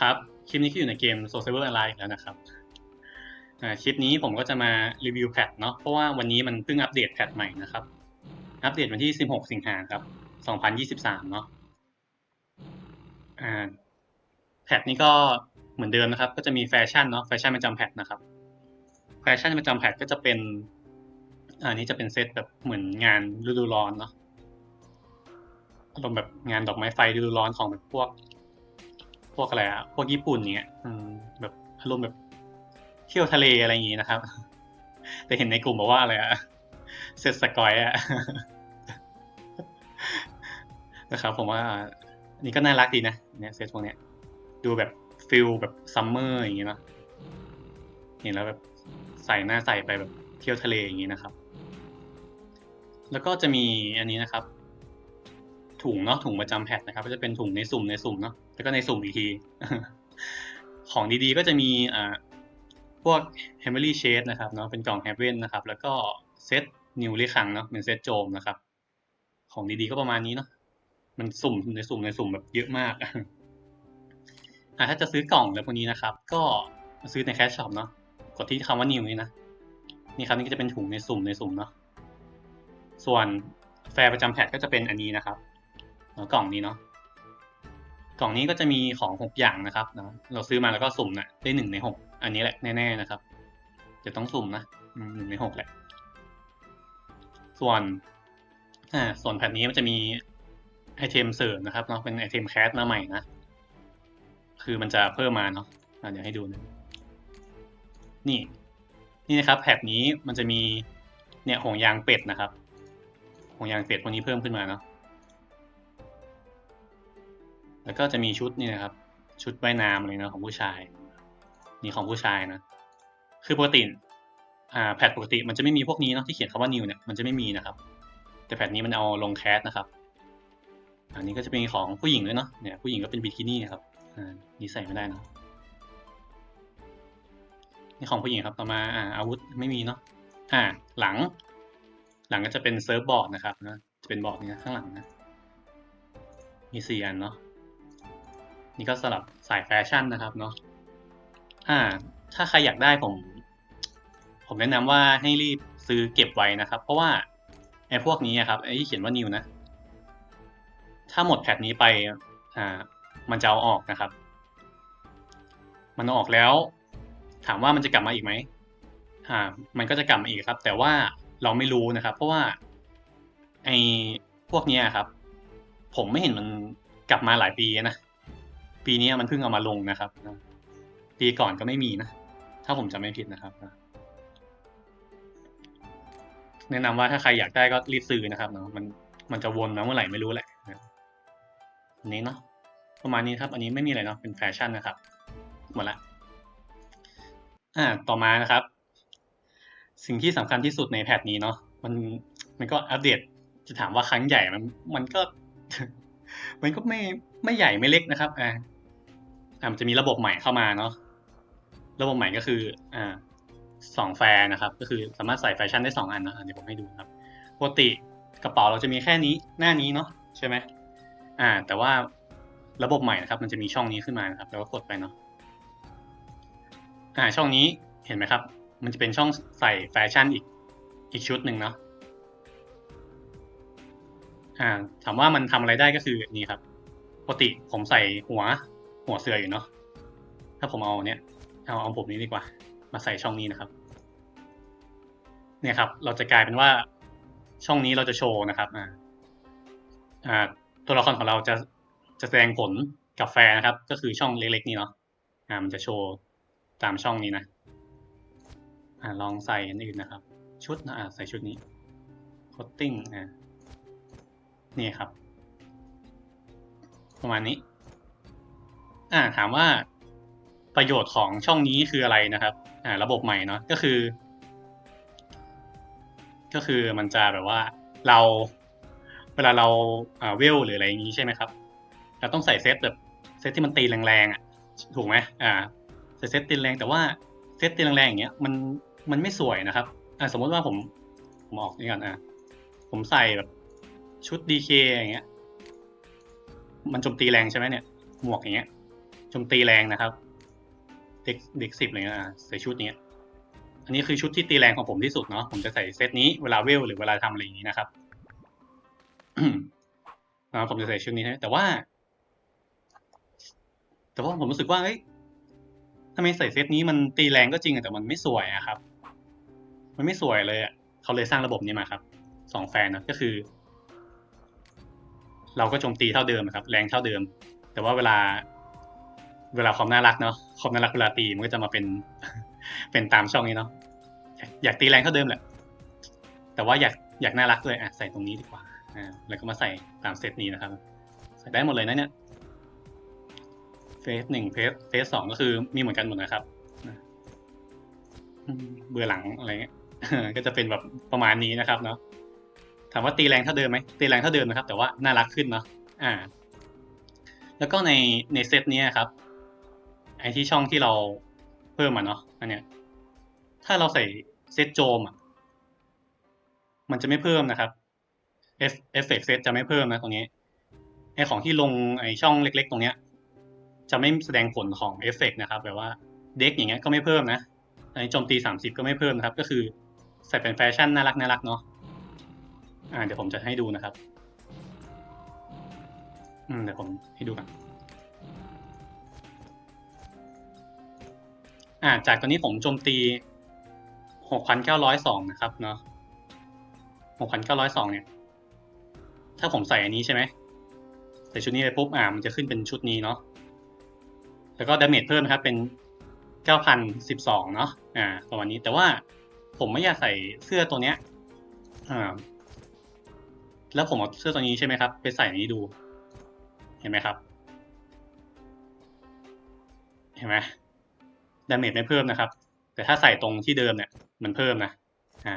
ครับ คลิปนี้ก็อยู่ในเกม Soul Saver Online อีกแล้วนะครับคลิปนี้ผมก็จะมารีวิวแพทเนาะ เพราะว่าวันนี้มันเพิ่งอัปเดตแพทใหม่นะครับ อัปเดตวันที่ 16 สิงหาครับ 2023 เนาะแพทนี้ก็เหมือนเดิมนะครับ ก็จะมีแฟชั่นเนาะ แฟชั่นประจำแพทนะครับ แฟชั่นประจำแพทก็จะเป็น อันนี้จะเป็นเซตแบบเหมือนงานฤดูร้อนเนาะอารมณ์แบบงานดอกไม้ไฟฤดูร้อนของแบบพวก วกอะไรอะพวกญี่ปุ่นเนี้ยอืมแบบอารมณ์แบบเที่ยวทะเลอะไรอย่างงี้นะครับ แต่เห็นในกลุ่มบอกว่าอะไรอะเซตสกอยอะนะครับ ผมว่าอันนี่ก็น่ารักดีนะเนี่ยเซตพวกเนี้ยดูแบบฟิลแบบซัมเมอร์อย่างงี้เนาะเห็นแล้วแบบใส่หน้าใส่ไปแบบเที่ยวทะเลอย่างงี้นะครับ แล้วก็จะมีอันนี้นะครับ ถุงเนาะถุงประจำแพทนะครับ ก็จะเป็นถุงในสุ่มในสุ่มเนาะ แล้วก็ในสุ่มอีกที ของดีๆก็จะมีอ่าพวก h a m m e r y Shade นะครับเนาะเป็นกล่อง Heaven นะครับ แล้วก็เซตนิวลิคังเนาะเป็นเซตโจมนะครับ ของดีๆก็ประมาณนี้เนาะมันสุ่มในสุ่มในสุ่มแบบเยอะมากอ่าถ้าจะซื้อกล่องแล้วพวกนี้นะครับ ก็ซื้อในแคชช็อปเนาะกดที่คำว่านิวนี่นะนี่ครับนี่ก็จะเป็นถุงในสุ่มในสุ่มเนาะส่วนแฟร์ประจำแพทก็จะเป็นอันนี้นะครับกล่องนี้เนาะ กล่องนี้ก็จะมีของหกอย่างนะครับเนาะเราซื้อมาแล้วก็สุ่มนะได้หนึ่งในหกอันนี้แหละแน่ๆนะครับ จะต้องสุ่มนะหนึ่งในหกแหละ ส่วนอ่าส่วนแผ่นนี้มันจะมีไอเทมเสริมนะครับเนาะเป็นไอเทมแคสมาใหม่นะ คือมันจะเพิ่มมาเนาะะเดี๋ยวให้ดูนะนี่ นี่นะครับแผ่นนี้มันจะมีเนี่ยห่วงยางเป็ดนะครับห่วงยางเป็ดพวกนี้เพิ่มขึ้นมาเนาะ แล้วก็จะมีชุดนี่นะครับ ชุดว่ายน้ำเลยนะของผู้ชาย นี่ของผู้ชายนะ คือปกติอ่าแพทปกติมันจะไม่มีพวกนี้เนาะที่เขียนคำว่า new เนี่ยมันจะไม่มีนะครับ แต่แพทนี้มันเอาลงแคสนะครับ อันนี้ก็จะเป็นของผู้หญิงด้วยเนาะเนี่ยผู้หญิงก็เป็นบิกินี่นะครับอ่านี่ใส่ไม่ได้นะนี่ของผู้หญิงครับต่อมาอ่าอาวุธไม่มีเนาะอ่าหลัง หลังก็จะเป็นเซิร์ฟบอร์ดนะครับนะจะเป็นบอร์ดนี้นะข้างหลังนะมีสี่อันเนาะ นี่ก็สลับสายแฟชั่นนะครับเนาะอ่า ถ้าใครอยากได้ผม ผมแนะนำว่าให้รีบซื้อเก็บไว้นะครับ เพราะว่าไอ้พวกนี้ครับไอ้ที่เขียนว่านิวนะ ถ้าหมดแพทนี้ไปอ่ามันจะเอาออกนะครับ มันเอาออกแล้ว ถามว่ามันจะกลับมาอีกไหมอ่า มันก็จะกลับมาอีกครับ แต่ว่าเราไม่รู้นะครับ เพราะว่าไอ้พวกนี้ครับ ผมไม่เห็นมันกลับมาหลายปีนะ ปีนี้มันเพิ่งเอามาลงนะครับปีก่อนก็ไม่มีนะ ถ้าผมจำไม่ผิดนะครับแนะนำว่าถ้าใครอยากได้ก็รีบซื้อนะครับเนาะมันมันจะวนมาเมื่อไหร่ไม่รู้แหละอันนี้เนาะประมาณนี้ครับ อันนี้ไม่มีอะไรเนาะเป็นแฟชั่นนะครับ หมดละอ่าต่อมานะครับ สิ่งที่สำคัญที่สุดในแพทนี้เนาะมันมันก็อัปเดตจะถามว่าครั้งใหญ่มันมันก็ มันก็ไม่ไม่ใหญ่ไม่เล็กนะครับอ่า อ่ามันจะมีระบบใหม่เข้ามาเนาะระบบใหม่ก็คืออ่าสองแฟร์นะครับ ก็คือสามารถใส่แฟชั่นได้สองอันนะเดี๋ยวผมให้ดูครับปกติกระเป๋าเราจะมีแค่นี้หน้านี้เนาะใช่ไหมอ่า แต่ว่าระบบใหม่นะครับ มันจะมีช่องนี้ขึ้นมานะครับ แล้วก็กดไปเนาะอ่าช่องนี้เห็นไหมครับ มันจะเป็นช่องใส่แฟชั่นอีกอีกชุดหนึ่งเนาะอ่าถามว่ามันทำอะไรได้ก็คือนี่ครับปกติผมใส่หัว หัวเสืออยู่เนาะถ้าผมเอาเนี้ยเอาเอาผมนี้ดีกว่า มาใส่ช่องนี้นะครับ เนี่ยครับ เราจะกลายเป็นว่าช่องนี้เราจะโชว์นะครับอ่าอ่าตัวละครของเราจะจะแสดงผลกับแฟนนะครับ ก็คือช่องเล็กๆ นี้เนาะอ่ามันจะโชว์ตามช่องนี้นะอ่าลองใส่อันอื่นนะครับ ชุดนะอ่าใส่ชุดนี้โคตติ้งอ่านี่ครับ ประมาณนี้ อ่าถามว่าประโยชน์ของช่องนี้คืออะไรนะครับ อ่า ระบบใหม่เนาะก็คือ ก็คือมันจะแบบว่าเราเวลาเราอ่าเวลหรืออะไรอย่างนี้ใช่ไหมครับเราต้องใส่เซตแบบเซตที่มันตีแรงๆอะถูกไหมอ่าใส่เซตตีแรงแต่ว่าเซตตีแรงๆอย่างเงี้ยมันมันไม่สวยนะครับอ่าสมมติว่าผมผมออกนี่ก่อนอ่าผมใส่แบบชุด DK อย่างเงี้ย มันโจมตีแรงใช่ไหมเนี่ย หมวกอย่างเงี้ย โจมตีแรงนะครับ เด็กเด็กสิบอะไรเงี้ยอะใส่ชุดเนี้ย อันนี้คือชุดที่ตีแรงของผมที่สุดเนาะผมจะใส่เซตนี้เวลาเวลหรือเวลาทำอะไรอย่างนี้นะครับอ่าผมจะใส่ชุดนี้นะแต่ว่า แต่ว่าผมรู้สึกว่าเอ้ยทำไมใส่เซตนี้มันตีแรงก็จริงแต่มันไม่สวยอะครับ มันไม่สวยเลยอะเขาเลยสร้างระบบนี้มาครับสองแฟนนะก็คือ เราก็โจมตีเท่าเดิมนะครับ แรงเท่าเดิม แต่ว่าเวลา เวลาความน่ารักเนาะความน่ารักเวลาตีมันก็จะมาเป็น เป็นตามช่องนี้เนาะอยากตีแรงเท่าเดิมแหละ แต่ว่าอยากอยากน่ารักด้วยอะใส่ตรงนี้ดีกว่าอ่าแล้วก็มาใส่ตามเซตนี้นะครับ ใส่ได้หมดเลยนะเนี่ยเฟสหนึ่งเฟสเฟสสองก็คือมีเหมือนกันหมดนะครับเบื่อหลังอะไรเงี้ยก็จะเป็นแบบประมาณนี้นะครับเนาะถามว่าตีแรงเท่าเดิมไหมตีแรงเท่าเดิมนะครับ แต่ว่าน่ารักขึ้นเนาะอ่า แล้วก็ในในเซตนี้ครับ ไอที่ช่องที่เราเพิ่มมาเนาะอันเนี้ยถ้าเราใส่เซตโจมอะมันจะไม่เพิ่มนะครับเอฟเอฟเฟกเซตจะไม่เพิ่มนะตรงนี้ไอของที่ลงไอช่องเล็ก ๆ ตรงเนี้ย จะไม่แสดงผลของเอฟเฟกนะครับแบบว่าเด็กอย่างเงี้ยก็ไม่เพิ่มนะอันนี้โจมตีสามสิบก็ไม่เพิ่มนะครับ ก็คือใส่เป็นแฟชั่นน่ารักน่ารักเนาะอ่าเดี๋ยวผมจะให้ดูนะครับ อืมเดี๋ยวผมให้ดูกัน อ่าจากตอนนี้ผมโจมตีหกพันเก้าร้อยสองนะครับเนาะหกพันเก้าร้อยสองเนี่ย ถ้าผมใส่อันนี้ใช่ไหมใส่ชุดนี้ไปปุ๊บอ่ามันจะขึ้นเป็นชุดนี้เนาะแล้วก็ดาเมจเพิ่มนะครับเป็นเก้าพันสิบสองเนาะอ่าประมาณนี้แต่ว่าผมไม่อยากใส่เสื้อตัวเนี้ยอ่าแล้วผมเอาเสื้อตัวนี้ใช่ไหมครับ ไปใส่อันนี้ดู เห็นไหมครับ เห็นไหม ดาเมจไม่เพิ่มนะครับ แต่ถ้าใส่ตรงที่เดิมเนี่ยมันเพิ่มนะอ่า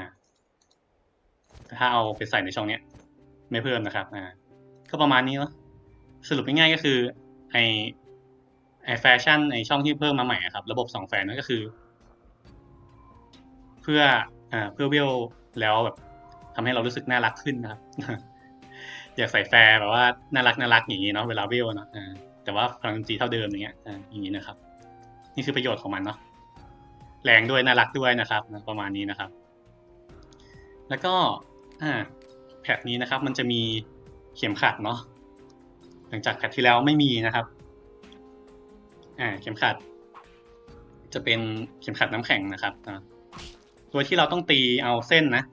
แต่ถ้าเอาไปใส่ในช่องเนี้ย ไม่เพิ่มนะครับอ่าก็ประมาณนี้เนาะสรุปง่ายๆก็คือไอไอแฟชั่นไอช่องที่เพิ่มมาใหม่อะครับ ระบบสองแฟนนั่นก็คือ เพื่ออ่าเพื่อเวลแล้วแบบทำให้เรารู้สึกน่ารักขึ้นนะครับ อยากใส่แฟร์แบบว่าน่ารักน่ารักอย่างนี้เนาะเวลาเวลเนาะแต่ว่าพลังจีเท่าเดิมอย่างเงี้ยอย่างนี้นะครับ นี่คือประโยชน์ของมันเนาะแรงด้วยน่ารักด้วยนะครับประมาณนี้นะครับ แล้วก็อ่าแพทนี้นะครับ มันจะมีเข็มขัดเนาะหลังจากแพทที่แล้วไม่มีนะครับอ่าเข็มขัด จะเป็นเข็มขัดน้ำแข็งนะครับตัวที่เราต้องตีเอาเส้นนะ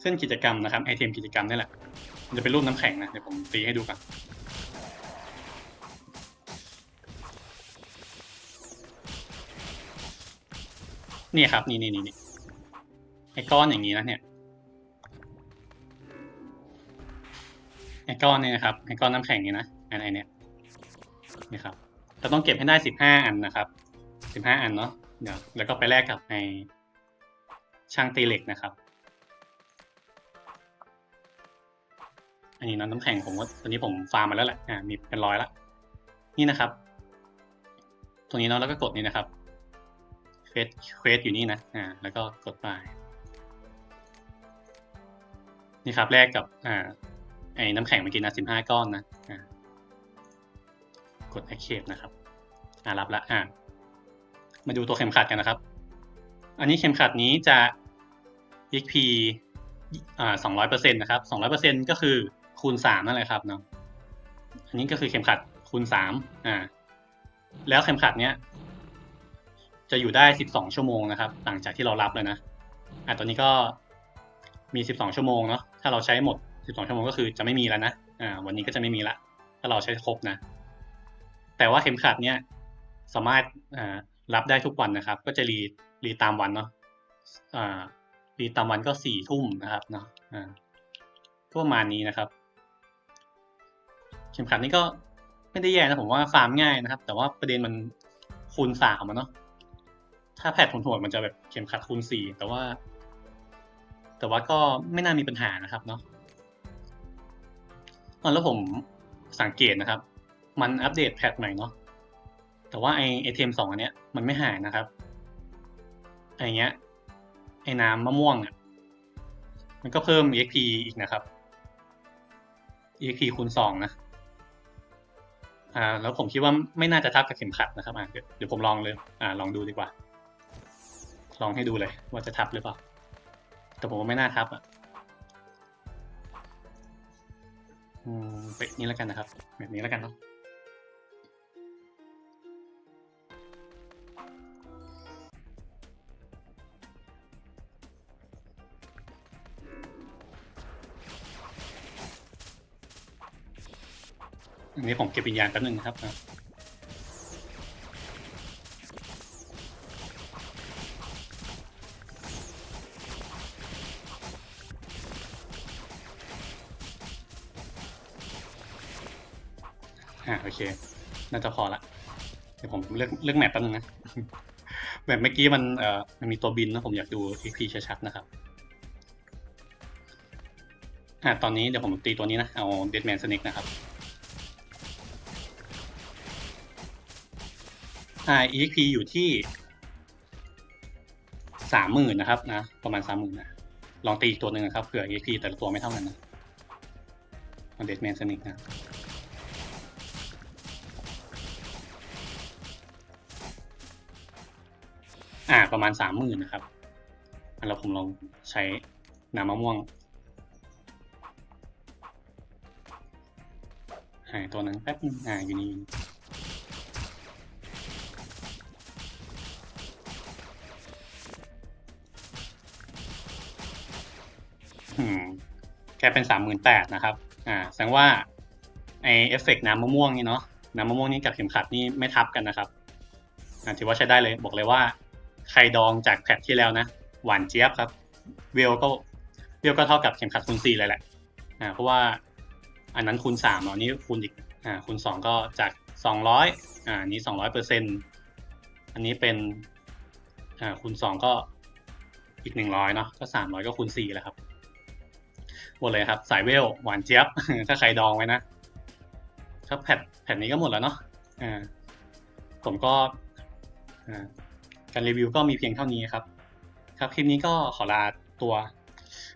เส้นกิจกรรมนะครับไอเทมกิจกรรมนี่แหละมันจะเป็นรูปน้ำแข็งนะเดี๋ยวผมตีให้ดูกัน นี่ครับ นี่นี่นี่ไอ้ก้อนอย่างนี้นะเนี่ยไอ้ก้อนเนี่ยนะครับไอ้ก้อนน้ำแข็งนี่นะอันไอเนี่ยนี่ครับเราต้องเก็บให้ได้สิบห้าอันนะครับสิบห้าอันเนาะเดี๋ยวแล้วก็ไปแลกกับไอ้ช่างตีเหล็กนะครับอันนี้น้ำน้ำแข็งผมก็ตอนนี้ผมฟาร์มมาแล้วแหละอ่ามีเป็นร้อยละนี่นะครับ ตรงนี้เนาะแล้วก็กดนี่นะครับ เควสเควสอยู่นี่นะอ่าแล้วก็กดไปนี่ครับแลกกับอ่าไอ้น้ำแข็งเมื่อกี้นะสิบห้าก้อนนะอ่ากด accept นะครับอ่ารับละอ่ามาดูตัวเข็มขัดกันนะครับ อันนี้เข็มขัดนี้จะ XP อ่าสองร้อยเปอร์เซ็นต์นะครับสองร้อยเปอร์เซ็นต์ก็คือคูณสามนั่นแหละครับเนาะอันนี้ก็คือเข็มขัดคูณสามอ่าแล้วเข็มขัดเนี้ย จะอยู่ได้สิบสองชั่วโมงนะครับ หลังจากที่เรารับเลยนะอ่าตอนนี้ก็มีสิบสองชั่วโมงเนาะถ้าเราใช้หมดสิบสองชั่วโมงก็คือจะไม่มีแล้วนะอ่าวันนี้ก็จะไม่มีละ ถ้าเราใช้ครบนะ แต่ว่าเข็มขัดเนี้ยสามารถอ่ารับได้ทุกวันนะครับ ก็จะรีรีตามวันเนาะอ่ารีตามวันก็สี่ทุ่มนะครับเนาะอ่าก็ประมาณนี้นะครับ เข็มขัดนี้ก็ไม่ได้แย่นะผมว่าฟาร์มง่ายนะครับ แต่ว่าประเด็นมันคูณสามอะเนาะ ถ้าแพทโหดๆมันจะแบบเข็มขัดคูณสี่แต่ว่า แต่ว่าก็ไม่น่ามีปัญหานะครับเนาะแล้วผมสังเกตนะครับ มันอัปเดตแพทใหม่เนาะแต่ว่าไอไอเทมสองอันเนี้ยมันไม่หายนะครับไอเงี้ยไอน้ำมะม่วงอะมันก็เพิ่ม EXP อีกนะครับ EXP คูณสองนะอ่าแล้วผมคิดว่าไม่น่าจะทับกับเข็มขัดนะครับอ่าเดี๋ยวผมลองเลยอ่าลองดูดีกว่า ลองให้ดูเลยว่าจะทับหรือเปล่า แต่ผมว่าไม่น่าทับอะอืมแบบนี้แล้วกันนะครับ แบบนี้แล้วกันเนาะอันนี้ผมเก็บวิญญาณแป๊บนึงนะครับ อะโอเค น่าจะพอละเดี๋ยวผมเลือกเลือกแมปแป๊บนึงนะแบบเมื่อกี้มันเอ่อมันมีตัวบินนะผมอยากดู EP ชัดๆนะครับอ่าตอนนี้เดี๋ยวผมตีตัวนี้นะ เอา Deadman Snake นะครับอ่า EXP อยู่ที่สามหมื่นนะครับนะ ประมาณสามหมื่นนะ ลองตีอีกตัวหนึ่งนะครับเผื่อ EXP แต่ละตัวไม่เท่ากันนะเอา Deadman Snake นะ อ่า ประมาณสามหมื่นนะครับอะแล้วผมลองใช้น้ำมะม่วงหายตัวหนึงแป๊บนึงอ่าอยู่นี่แค่เป็นสามหมื่นแปดนะครับ อ่า แสดงว่าไอเอฟเฟกต์น้ำมะม่วงนี่เนาะ น้ำมะม่วงนี่กับเข็มขัดนี่ไม่ทับกันนะครับ อ่าถือว่าใช้ได้เลย บอกเลยว่า ไข่ดองจากแพทที่แล้วนะ หวานเจี๊ยบครับ เวลก็เวลก็เท่ากับเข็มขัดคูณสี่เลยแหละอ่าเพราะว่าอันนั้นคูณสามเนาะอันนี้คูณอีกอ่าคูณสองก็จากสองร้อยอ่าอันนี้สองร้อยเปอร์เซ็นอันนี้เป็นอ่าคูณสองก็อีกหนึ่งร้อยเนาะก็สามร้อยก็คูณสี่แหละครับหมดเลยครับ สายเวลหวานเจี๊ยบ ถ้าใครดองไว้นะถ้าแผ่นแผ่นนี้ก็หมดแล้วเนาะอ่าผมก็อ่า การรีวิวก็มีเพียงเท่านี้ครับ ครับคลิปนี้ก็ขอลาตัว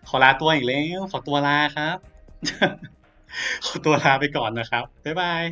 ขอลาตัวอีกแล้ว ขอตัวลาครับ ขอตัวลาไปก่อนนะครับบ๊ายบาย